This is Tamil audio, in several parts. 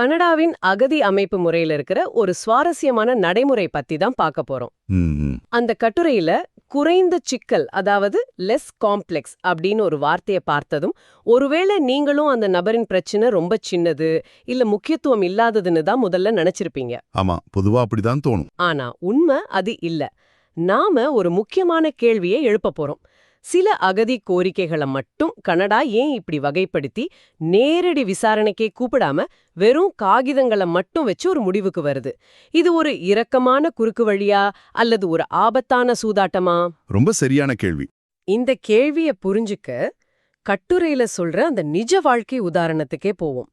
கனடாவின் அகதி அமைப்பு முறையில இருக்கிற ஒரு சுவாரஸ்யமான நடைமுறை பத்தி தான் பார்க்க போறோம். அந்த கட்டுரையில குறைந்த சிக்கல் அதாவது லெஸ் காம்ப்ளெக்ஸ் அப்படின்னு ஒரு வார்த்தையை பார்த்ததும் ஒருவேளை நீங்களும் அந்த நபரின் பிரச்சனை ரொம்ப சின்னது இல்ல முக்கியத்துவம் இல்லாததுன்னு தான் முதல்ல நினைச்சிருப்பீங்க. ஆமா பொதுவா அப்படிதான் தோணும். ஆனா உண்மை அது இல்ல. நாம ஒரு முக்கியமான கேள்வியை எழுப்ப போறோம். சில அகதி கோரிக்கைகளை மட்டும் கனடா ஏன் இப்படி வகைப்படுத்தி நேரடி விசாரணைக்கே கூப்பிடாம வெறும் காகிதங்களை மட்டும் வச்சு ஒரு முடிவுக்கு வருது? இது ஒரு இரக்கமான குறுக்கு வழியா அல்லது ஒரு ஆபத்தான சூதாட்டமா? ரொம்ப சரியான கேள்வி. இந்த கேள்விய புரிஞ்சுக்க கட்டுரையில சொல்ற அந்த நிஜ வாழ்க்கை உதாரணத்துக்கே போவோம்.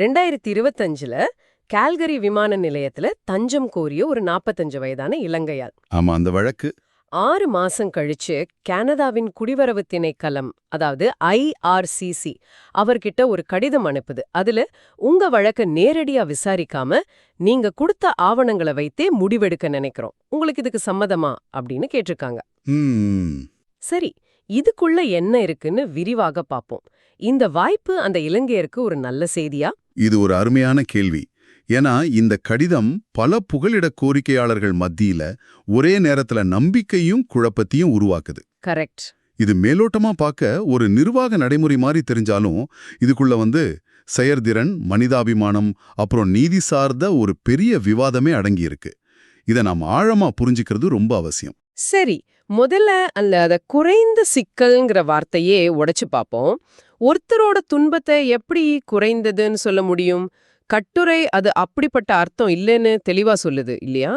ரெண்டாயிரத்தி இருபத்தஞ்சுல கால்கரி விமான நிலையத்துல தஞ்சம் கோரிய ஒரு நாற்பத்தஞ்சு வயதான இலங்கையாள். ஆமா அந்த வழக்கு ஆறு மாசம் கழிச்சு கனடாவின் குடிவரவு திணைக்களம் அதாவது ஐஆர்சிசி அவர்கிட்ட ஒரு கடிதம் அனுப்புது. அதுல உங்க வழக்க நேரடியா விசாரிக்காம நீங்க கொடுத்த ஆவணங்களை வைத்தே முடிவெடுக்க நினைக்கிறோம். உங்களுக்கு இதுக்கு சம்மதமா? அப்படின்னு கேட்டிருக்காங்க. சரி இதுக்குள்ள என்ன இருக்குன்னு விரிவாக பாப்போம். இந்த வாய்ப்பு அந்த இலங்கையருக்கு ஒரு நல்ல செய்தியா? இது ஒரு அருமையான கேள்வி. ஏன்னா இந்த கடிதம் பல புகலிட கோரிக்கையாளர்கள் மத்தியில ஒரே நேரத்துல நம்பிக்கையும் குழப்பத்தையும் உருவாக்குது. கரெக்ட். இது மேலோட்டமா பார்க்க ஒரு நிர்வாக நடைமுறை மாதிரி தெரிஞ்சாலும் இதுக்குள்ள வந்து செயற்திறன் மனிதாபிமானம் அப்புறம் நீதி சார்ந்த ஒரு பெரிய விவாதமே அடங்கியிருக்கு. இதை நாம் ஆழமா புரிஞ்சுக்கிறது ரொம்ப அவசியம். சரி முதல்ல அந்த அத குறைந்த சிக்கல்ங்கிற வார்த்தையே உடைச்சு பாப்போம். ஒருத்தரோட துன்பத்தை எப்படி குறைந்ததுன்னு சொல்ல முடியும்? கட்டுரை அது அப்படிப்பட்ட அர்த்தம் இல்லைன்னு தெளிவா சொல்லுது இல்லையா?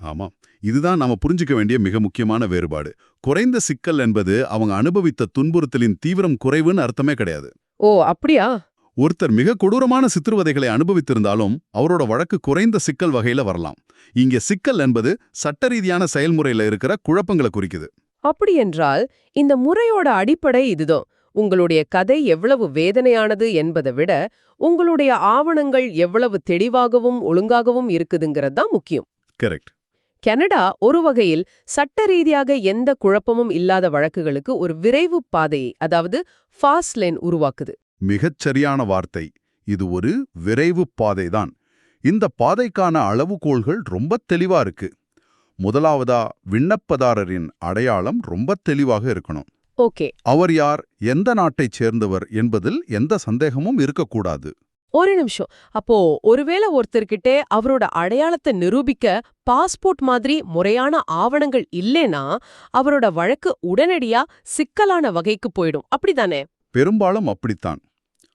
ஆமாம் இதுதான் நாம புரிஞ்சுக்க வேண்டிய மிக முக்கியமான வேறுபாடு. குறைந்த சிக்கல் என்பது அவங்க அனுபவித்த துன்புறுத்தலின் தீவிரம் குறைவுன்னு அர்த்தமே கிடையாது. ஓ அப்படியா? ஒருத்தர் மிக கொடூரமான சித்திரவதைகளை அனுபவித்திருந்தாலும் அவரோட வழக்கு குறைந்த சிக்கல் வகையில வரலாம். இங்க சிக்கல் என்பது சட்ட ரீதியான செயல்முறையில இருக்கிற குழப்பங்களை குறிக்குது. அப்படி என்றால் இந்த முறையோட அடிப்படை இதுதான். உங்களுடைய கதை எவ்வளவு வேதனையானது என்பதை விட உங்களுடைய ஆவணங்கள் எவ்வளவு தெளிவாகவும் ஒழுங்காகவும் இருக்குதுங்கிறது தான் முக்கியம். கரெக்ட் கனடா ஒரு வகையில் சட்ட ரீதியாக எந்த குழப்பமும் இல்லாத வழக்குகளுக்கு ஒரு விரைவு பாதையை அதாவது ஃபாஸ்ட் லேன் உருவாக்குது. மிகச் சரியான வார்த்தை. இது ஒரு விரைவு பாதைதான் இந்த பாதைக்கான அளவுகோல்கள் ரொம்ப தெளிவா இருக்கு. முதலாவதா விண்ணப்பதாரரின் அடையாளம் ரொம்ப தெளிவாக இருக்கணும். ஓகே. அவர் யார் எந்த நாட்டைச் சேர்ந்தவர் என்பதில் எந்த சந்தேகமும் இருக்கக்கூடாது. ஒரு நிமிஷம். அப்போ ஒருவேளை ஒருத்தர்கிட்ட அவரோட அடையாளத்தை நிரூபிக்க பாஸ்போர்ட் மாதிரி முறையான ஆவணங்கள் இல்லைனா அவரோட வழக்கு உடனடியா சிக்கலான வகைக்கு போயிடும். அப்படிதானே? பெரும்பாலும் அப்படித்தான்.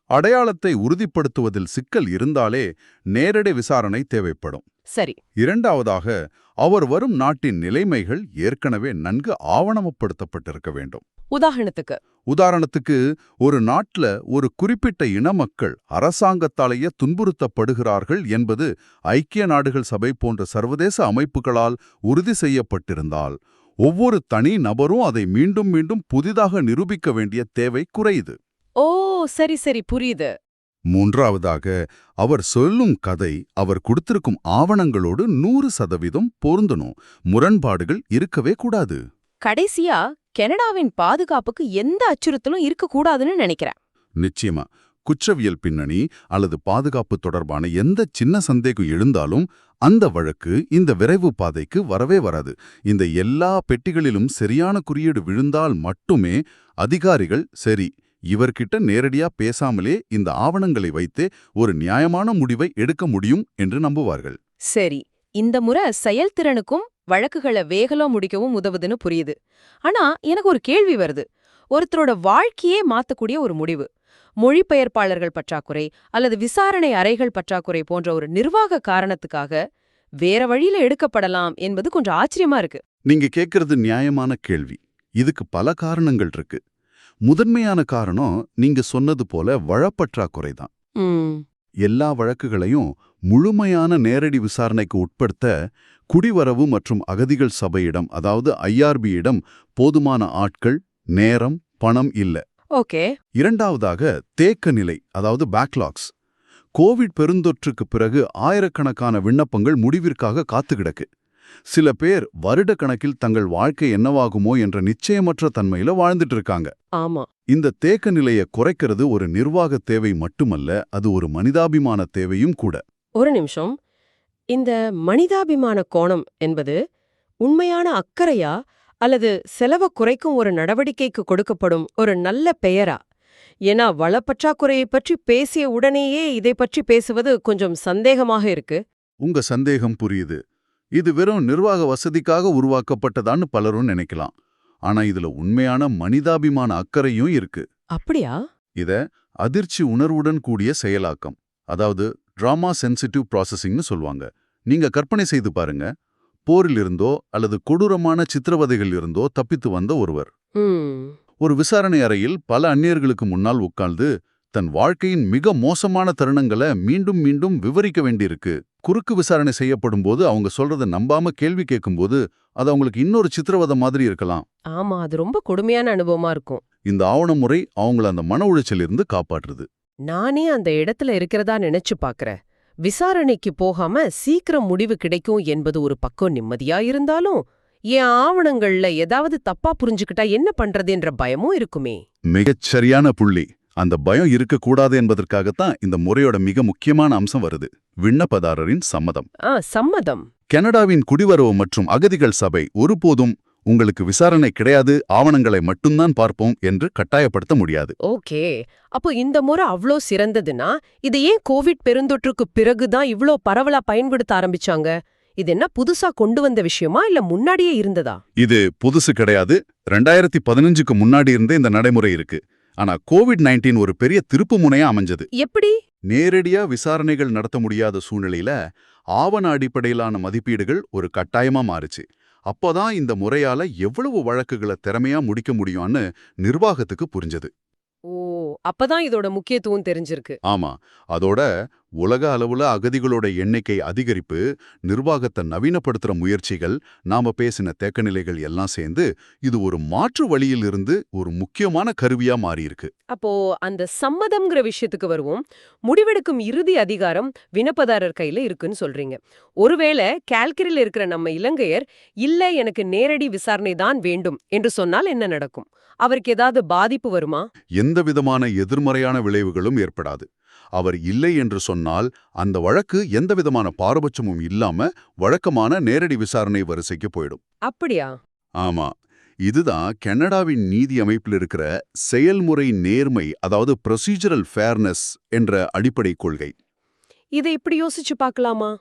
அடையாளத்தை உறுதிப்படுத்துவதில் சிக்கல் இருந்தாலே நேரடி விசாரணை தேவைப்படும். சரி. இரண்டாவதாக அவர் வரும் நாட்டின் நிலைமைகள் ஏற்கனவே நன்கு ஆவணமப்படுத்தப்பட்டிருக்க வேண்டும். உதாரணத்துக்கு. உதாரணத்துக்கு ஒரு நாட்டுல ஒரு குறிப்பிட்ட இன மக்கள் அரசாங்கத்தாலேயே துன்புறுத்தப்படுகிறார்கள் என்பது ஐக்கிய நாடுகள் சபை போன்ற சர்வதேச அமைப்புகளால் உறுதி செய்யப்பட்டிருந்தால் ஒவ்வொரு தனி நபரும் அதை மீண்டும் மீண்டும் புதிதாக நிரூபிக்க வேண்டிய தேவை குறையுது. ஓ சரி சரி புரியுது. மூன்றாவதாக அவர் சொல்லும் கதை அவர் கொடுத்திருக்கும் ஆவணங்களோடு நூறு சதவீதம் பொருந்தணும். முரண்பாடுகள் இருக்கவே கூடாது. கடைசியா கனடாவின் பாதுகாப்புக்கு எந்த அச்சுறுத்தலும் இருக்கக்கூடாதுன்னு நினைக்கிறேன். நிச்சயமா. குற்றவியல் பின்னணி அல்லது பாதுகாப்பு தொடர்பான எந்த சின்ன சந்தேகம் எழுந்தாலும் அந்த வழக்கு இந்த விரைவு பாதைக்கு வரவே வராது. இந்த எல்லா பெட்டிகளிலும் சரியான குறியீடு விழுந்தால் மட்டுமே அதிகாரிகள் சரி இவர்கிட்ட நேரடியா பேசாமலே இந்த ஆவணங்களை வைத்தே ஒரு நியாயமான முடிவை எடுக்க முடியும் என்று நம்புவார்கள். சரி இந்த முறை செயல்திறனுக்கும் வழக்குகளை வேகலோ முடிக்கவும் உதவுதுன்னு புரியுது. ஆனா எனக்கு ஒரு கேள்வி வருது. ஒருத்தரோட வாழ்க்கையே மாத்தக்கூடிய ஒரு முடிவு. மொழிபெயர்ப்பாளர்கள் பற்றாக்குறை அல்லது விசாரணை அறைகள் பற்றாக்குறை போன்ற ஒரு நிர்வாக காரணத்துக்காக வேற வழியில எடுக்கப்படலாம் என்பது கொஞ்சம் ஆச்சரியமா இருக்கு. நீங்க கேட்கறது நியாயமான கேள்வி. இதுக்கு பல காரணங்கள் இருக்கு. முதன்மையான காரணம் நீங்க சொன்னது போல வழப்பற்றாக்குறை தான் எல்லா வழக்குகளையும் முழுமையான நேரடி விசாரணைக்கு உட்படுத்த குடிவரவு மற்றும் அகதிகள் சபையிடம் அதாவது ஐஆர்பியிடம் போதுமான ஆட்கள் நேரம் பணம் இல்ல. ஓகே. இரண்டாவதாக தேக்க நிலை அதாவது பேக்லாக்ஸ். கோவிட் பெருந்தொற்றுக்கு பிறகு ஆயிரக்கணக்கான விண்ணப்பங்கள் முடிவிற்காக காத்து கிடக்கு சில பேர் வருடக்கணக்கில் தங்கள் வாழ்க்கை என்னவாகுமோ என்ற நிச்சயமற்ற தன்மையில வாழ்ந்துட்டு இருக்காங்க ஆமா. இந்த தேக்க நிலையை குறைக்கிறது ஒரு நிர்வாக தேவை மட்டுமல்ல அது ஒரு மனிதாபிமான தேவையும் கூட. ஒரு நிமிஷம். இந்த மனிதாபிமான கோணம் என்பது உண்மையான அக்கறையா அல்லது செலவு குறைக்கும் ஒரு நடவடிக்கைக்கு கொடுக்கப்படும் ஒரு நல்ல பெயரா? ஏன்னா வளப்பற்றாக்குறையை பற்றி பேசிய உடனேயே இதை பற்றி பேசுவது கொஞ்சம் சந்தேகமாக இருக்கு. உங்க சந்தேகம் புரியுது. இது வெறும் நிர்வாக வசதிக்காக உருவாக்கப்பட்டதான்னு பலரும் நினைக்கலாம். ஆனா இதுல உண்மையான மனிதாபிமான அக்கறையும் இருக்கு. அப்படியா? இத அதிர்ச்சி உணர்வுடன் கூடிய செயலாக்கம். அதாவது டிராமா சென்சிட்டிவ் ப்ராசஸிங்னு சொல்லுவாங்க. நீங்க கற்பனை செய்து பாருங்க. போரிலிருந்தோ அல்லது கொடூரமான சித்திரவதைகள் இருந்தோ தப்பித்து வந்த ஒருவர். ஒரு விசாரணை அறையில் பல அந்நியர்களுக்கு முன்னால் உட்கார்ந்து தன் வாழ்க்கையின் மிக மோசமான தருணங்களை மீண்டும் மீண்டும் விவரிக்க வேண்டியிருக்கு. குறுக்கு விசாரணை செய்யப்படும் போது அவங்க சொல்றத நம்பாம கேள்வி கேட்கும்போது அது அவங்களுக்கு இன்னொரு சித்திரவதை மாதிரி இருக்கலாம். ஆமா அது ரொம்ப கொடுமையான அனுபவமா இருக்கும். இந்த ஆவண முறை அவங்கள அந்த மன உளைச்சலிருந்து காப்பாற்றுது. நானே அந்த இடத்துல இருக்கிறதா நினைச்சு பாக்குறேன். விசாரணைக்கு போகாம சீக்கிரம் முடிவு கிடைக்கும் என்பது ஒரு பக்கம் நிம்மதியா இருந்தாலும் என் ஆவணங்கள்ல ஏதாவது தப்பா புரிஞ்சுக்கிட்டா என்ன பண்றதுன்ற பயமும் இருக்குமே. மிகச் சரியான புள்ளி. அந்த பயம் இருக்கக்கூடாது என்பதற்காகத்தான் இந்த முறையோட மிக முக்கியமான அம்சம் வருது. விண்ணப்பதாரரின் சம்மதம். சம்மதம். கனடாவின் குடிவரவு மற்றும் அகதிகள் சபை ஒருபோதும் உங்களுக்கு விசாரணை கிடையாது ஆவணங்களை மட்டும்தான் பார்ப்போம் என்று கட்டாயப்படுத்த முடியாது. ஓகே. அப்போ இந்த முறை அவ்ளோ சிறந்ததுன்னா இது ஏன் கோவிட் பெருந்தொற்றுக்கு பிறகுதான் இவ்ளோ பரவலா பயன்படுத்த ஆரம்பிச்சாங்க? இது என்ன புதுசா கொண்டு வந்த விஷயமா இல்ல முன்னாடியே இருந்ததா? இது புதுசு கிடையாது. ரெண்டாயிரத்தி பதினஞ்சுக்கு முன்னாடி இருந்தே இந்த நடைமுறை இருக்கு. ஆனா கோவிட் நைன்டீன் ஒரு பெரிய திருப்பு முனையா அமைஞ்சது. எப்படி? நேரடியா விசாரணைகள் நடத்த முடியாத சூழ்நிலையில ஆவண அடிப்படையிலான மதிப்பீடுகள் ஒரு கட்டாயமா மாறுச்சு. அப்போதான் இந்த முறையால எவ்வளவு வழக்குகளை திறமையா முடிக்க முடியும்னு நிர்வாகத்துக்கு புரிஞ்சது. ஓ அப்பதான் இதோட முக்கியத்துவம் தெரிஞ்சிருக்கு. ஆமா அதோட உலக அளவுல அகதிகளோட எண்ணிக்கை அதிகரிப்பு நிர்வாகத்தை நவீனப்படுத்துற முயற்சிகள் நாம பேசின தேக்கநிலைகள் எல்லாம் சேர்ந்து இது ஒரு மாற்று வழியிலிருந்து ஒரு முக்கியமான கருவியா மாறியிருக்கு. அப்போ அந்த சம்மதம்ங்கிற விஷயத்துக்கு வருவோம். முடிவெடுக்கும் இறுதி அதிகாரம் விண்ணப்பதாரர் கையில இருக்குன்னு சொல்றீங்க. ஒருவேளை கால்கரியில் இருக்கிற நம்ம இலங்கையர் இல்ல எனக்கு நேரடி விசாரணை தான் வேண்டும் என்று சொன்னால் என்ன நடக்கும்? அவருக்கு ஏதாவது பாதிப்பு வருமா? எந்த விதமான எதிர்மறையான விளைவுகளும் ஏற்படாது. அவர் இல்லை என்று சொன்னால் அந்த வழக்கு எந்த விதமான பாரபட்சமும் இல்லாம வழக்கமான நேரடி விசாரணை வரிசைக்கு போயிடும். அப்படியா? ஆமா. இதுதான் கனடாவின் நீதி அமைப்பில் இருக்கிற செயல்முறை நேர்மை அதாவது ப்ரொசீஜரல் ஃபேர்னஸ் என்ற அடிப்படை கொள்கை. இதை இப்படி யோசிச்சு பார்க்கலாமா?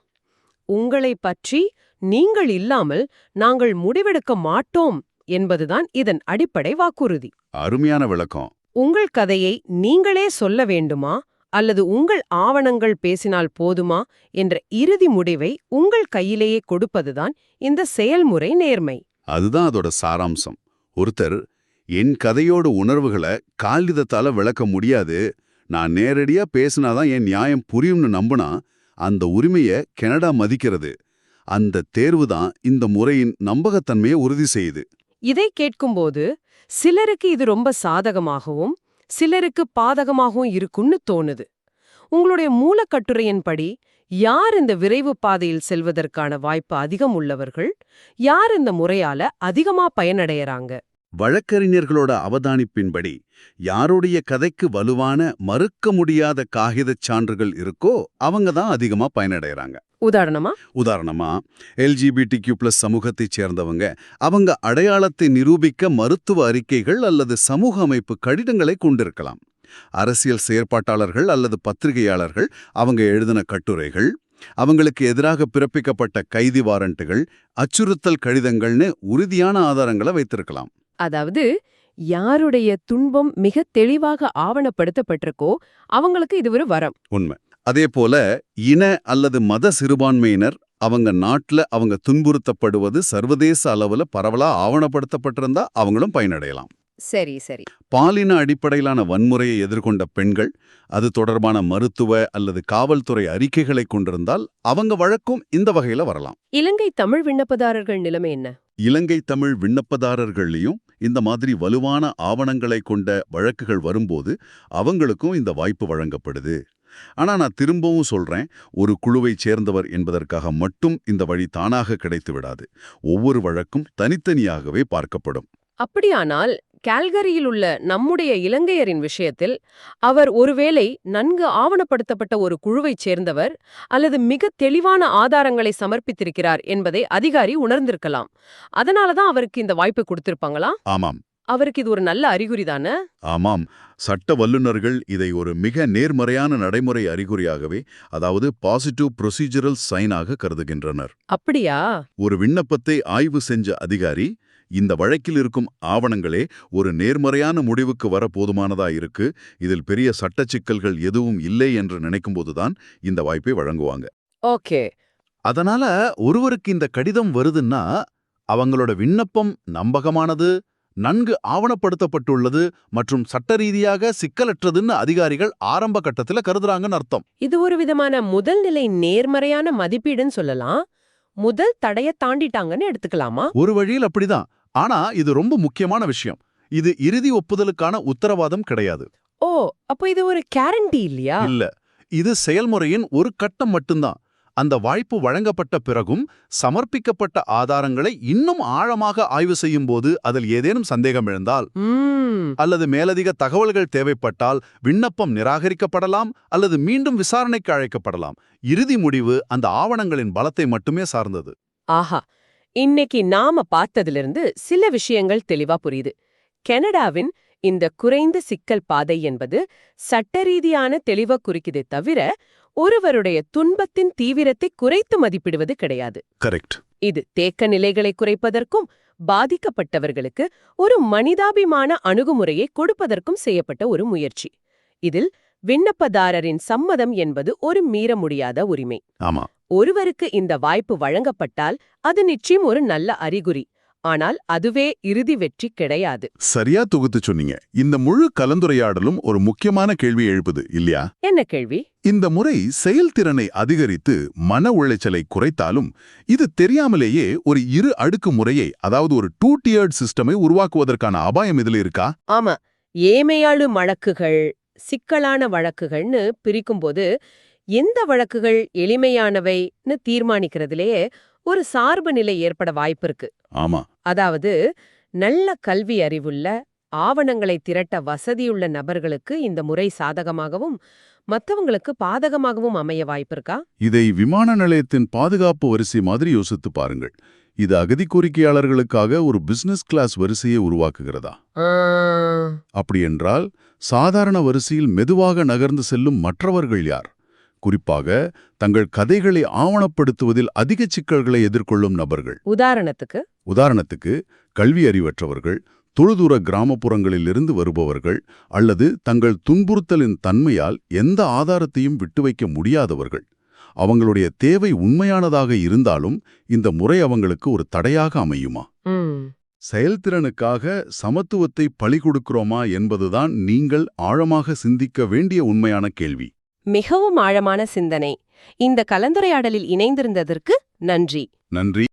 உங்களை பற்றி நீங்கள் இல்லாமல் நாங்கள் முடிவெடுக்க மாட்டோம். என்பதுதான் இதன் அடிப்படை வாக்குறுதி. அருமையான விளக்கம். உங்கள் கதையை நீங்களே சொல்ல வேண்டுமா? அல்லது உங்கள் ஆவணங்கள் பேசினால் போதுமா? என்ற இறுதி முடிவை உங்கள் கையிலேயே கொடுப்பதுதான் இந்த செயல்முறை நேர்மை. அதுதான் அதோட சாராம்சம். ஒருத்தர் என் கதையோட உணர்வுகளை காகிதத்தால விளக்க முடியாது. நான் நேரடியா பேசினாதான் என் நியாயம் புரியும்னு நம்புனா அந்த உரிமைய கனடா மதிக்கிறது. அந்த தேர்வு தான் இந்த முறையின் நம்பகத்தன்மையை உறுதி செய்யுது. இதை கேட்கும்போது சிலருக்கு இது ரொம்ப சாதகமாகவும் சிலருக்கு பாதகமாகவும் இருக்குன்னு தோணுது. உங்களுடைய மூலக்கட்டுரையின்படி யார் இந்த விரைவு பாதையில் செல்வதற்கான வாய்ப்பு அதிகம் உள்ளவர்கள் யார் இந்த முறையால அதிகமா பயனடையறாங்க? வழக்கறிஞர்களோட அவதானிப்பின்படி யாருடைய கதைக்கு வலுவான மறுக்க முடியாத காகிதச் சான்றுகள் இருக்கோ அவங்க தான் அதிகமா பயனடைறாங்க. உதாரணமா? உதாரணமா எல்ஜிபிடி கியூ பிளஸ் சமூகத்தைச் சேர்ந்தவங்க அவங்க அடையாளத்தை நிரூபிக்க மருத்துவ அறிக்கைகள் அல்லது சமூக அமைப்பு கடிதங்களை கொண்டிருக்கலாம். அரசியல் செயற்பாட்டாளர்கள் அல்லது பத்திரிகையாளர்கள் அவங்க எழுதின கட்டுரைகள் அவங்களுக்கு எதிராக பிறப்பிக்கப்பட்ட கைதி வாரண்ட்டுகள் அச்சுறுத்தல் கடிதங்கள்னு உறுதியான ஆதாரங்களை வைத்திருக்கலாம். அதாவது யாருடைய துன்பம் மிக தெளிவாக ஆவணப்படுத்தப்பட்டிருக்கோ அவங்களுக்கு இது ஒரு வரம். உண்மை. அதே போல இன அல்லது மத சிறுபான்மையினர் அவங்க நாட்டுல அவங்க துன்புறுத்தப்படுவது சர்வதேச அளவுல பரவலா ஆவணப்படுத்தப்பட்டிருந்தா அவங்களும் பயனடையலாம். சரி சரி. பாலின அடிப்படையிலான வன்முறையை எதிர்கொண்ட பெண்கள் அது தொடர்பான மருத்துவ அல்லது காவல்துறை அறிக்கைகளை கொண்டிருந்தால் அவங்க வழக்கும் இந்த வகையில வரலாம். இலங்கை தமிழ் விண்ணப்பதாரர்கள் நிலைமை என்ன? இலங்கை தமிழ் விண்ணப்பதாரர்கள்லயும் இந்த மாதிரி வலுவான ஆவணங்களை கொண்ட வழக்குகள் வரும்போது அவங்களுக்கும் இந்த வாய்ப்பு வழங்கப்படுது. ஆனா நான் திரும்பவும் சொல்றேன் ஒரு குழுவைச் சேர்ந்தவர் என்பதற்காக மட்டும் இந்த வழி தானாக கிடைத்து விடாது ஒவ்வொரு வழக்கும் தனித்தனியாகவே பார்க்கப்படும். அப்படியானால் கால்கரியில் உள்ள நம்முடைய இலங்கையரின் விஷயத்தில் அவர் ஒருவேளை நன்கு ஆவணப்படுத்தப்பட்ட ஒரு குழுவைச் சேர்ந்தவர் அல்லது மிக தெளிவான ஆதாரங்களை சமர்ப்பித்திருக்கிறார் என்பதை அதிகாரி உணர்ந்திருக்கலாம். அதனாலதான் அவருக்கு இந்த வாய்ப்பு கொடுத்திருப்பாங்களா? ஆமாம். அவருக்கு இது ஒரு நல்ல அறிகுறி தானே? ஆமாம். சட்ட வல்லுநர்கள் இதை ஒரு மிக நேர்மறையான நடைமுறை அறிகுறியாகவே அதாவது பாசிட்டிவ் ப்ரொசீஜரல் சைனாக கருதுகின்றனர். அப்படியா? ஒரு விண்ணப்பத்தை ஆய்வு செஞ்ச அதிகாரி இந்த வழக்கில் இருக்கும் ஆவணங்களே ஒரு நேர்மறையான முடிவுக்கு வர போதுமானதா இருக்கு. இதில் பெரிய சட்ட சிக்கல்கள் எதுவும் இல்லை என்று நினைக்கும்போதுதான் இந்த வாய்ப்பை வழங்குவாங்க. ஓகே. அதனால ஒருவருக்கு இந்த கடிதம் வருதுன்னா அவங்களோட விண்ணப்பம் நம்பகமானது நன்கு ஆவணப்படுத்தப்பட்டுள்ளது மற்றும் சட்ட ரீதியாக சிக்கலற்றதுன்னு அதிகாரிகள் ஆரம்ப கட்டத்துல கருதுறாங்கன்னு அர்த்தம். இது ஒரு விதமான முதல் நிலை நேர்மறையான மதிப்பீடுன்னு சொல்லலாம். முதல் தடைய தாண்டிட்டாங்கன்னு எடுத்துக்கலாமா? ஒரு வழியில் அப்படிதான். ஆனா இது ரொம்ப முக்கியமான விஷயம். இது இறுதி ஒப்புதலுக்கான உத்தரவாதம் கிடையாது. ஓ அப்போ இது ஒரு கேரண்டி இல்லையா? இல்ல. இது செயல்முறையின் ஒரு கட்டம் மட்டும்தான். அந்த வாய்ப்பு வழங்கப்பட்ட பிறகும் சமர்ப்பிக்கப்பட்ட ஆதாரங்களை இன்னும் ஆழமாக ஆய்வு செய்யும் போது அதில் ஏதேனும் சந்தேகம் எழுந்தால் அல்லது மேலதிக தகவல்கள் தேவைப்பட்டால் விண்ணப்பம் நிராகரிக்கப்படலாம் அல்லது மீண்டும் விசாரணைக்கு அழைக்கப்படலாம். இறுதி முடிவு அந்த ஆவணங்களின் பலத்தை மட்டுமே சார்ந்தது. ஆஹா. இன்னைக்கு நாம பார்த்ததிலிருந்து சில விஷயங்கள் தெளிவா புரியுது. கனடாவின் இந்த குறைந்த சிக்கல் பாதை என்பது சட்டரீதியான தெளிவ குறிக்குதே தவிர ஒருவருடைய துன்பத்தின் தீவிரத்தை குறைத்து மதிப்பிடுவது கிடையாது. கரெக்ட் இது தேக்க நிலைகளை குறைப்பதற்கும் பாதிக்கப்பட்டவர்களுக்கு ஒரு மனிதாபிமான அணுகுமுறையை கொடுப்பதற்கும் செய்யப்பட்ட ஒரு முயற்சி. இதில் விண்ணப்பதாரரின் சம்மதம் என்பது ஒரு மீற முடியாத உரிமை. ஆமா. ஒருவருக்கு இந்த வாய்ப்பு வழங்கப்பட்டால் அது நிச்சயம் ஒரு நல்ல அறிகுறி. ஆனால் அதுவே இறுதி வெற்றி கிடையாது. சரியா தொகுத்து சொன்னீங்க. இந்த முழு கலந்துரையாடலும் ஒரு முக்கியமான கேள்வி எழுப்புது இல்லையா? என்ன கேள்வி? இந்த முறை செயல்திறனை அதிகரித்து மன உளைச்சலை குறைத்தாலும் இது தெரியாமலேயே ஒரு இரு அடுக்கு முறையை அதாவது ஒரு டூ டியர்ட் சிஸ்டமை உருவாக்குவதற்கான அபாயம் இதுல இருக்கா? ஆமா. ஏமையாளு வழக்குகள் சிக்கலான வழக்குகள்னு பிரிக்கும்போது எந்த வழக்குகள் எளிமையானவைன்னு தீர்மானிக்கிறதுலயே ஒரு சார்பு நிலை ஏற்பட வாய்ப்பு இருக்கு. ஆமா. அதாவது நல்ல கல்வி அறிவுள்ள ஆவணங்களை திரட்ட வசதியுள்ள நபர்களுக்கு இந்த முறை சாதகமாகவும் மத்தவங்களுக்கு பாதகமாகவும் அமைய வாய்ப்பிருக்கா இதை விமான நிலையத்தின் பாதுகாப்பு வரிசை மாதிரி யோசித்து பாருங்கள். இது அகதி கோரிக்கையாளர்களுக்காக ஒரு பிசினஸ் கிளாஸ் வரிசையை உருவாக்குகிறதா? அப்படி என்றால் சாதாரண வரிசையில் மெதுவாக நகர்ந்து செல்லும் மற்றவர்கள் யார்? குறிப்பாக தங்கள் கதைகளை ஆவணப்படுத்துவதில் அதிக சிக்கல்களை எதிர்கொள்ளும் நபர்கள். உதாரணத்துக்கு? உதாரணத்துக்கு கல்வி அறிவற்றவர்கள் தொழுதூர கிராமப்புறங்களிலிருந்து வருபவர்கள் அல்லது தங்கள் துன்புறுத்தலின் தன்மையால் எந்த ஆதாரத்தையும் விட்டு வைக்க முடியாதவர்கள். அவங்களுடைய தேவை உண்மையானதாக இருந்தாலும் இந்த முறை அவங்களுக்கு ஒரு தடையாக அமையுமா? செயல்திறனுக்காக சமத்துவத்தை பழி கொடுக்கிறோமா என்பதுதான் நீங்கள் ஆழமாக சிந்திக்க வேண்டிய உண்மையான கேள்வி. மிகவும் ஆழமான சிந்தனை. இந்த கலந்துரையாடலில் இணைந்திருந்ததற்கு நன்றி. நன்றி.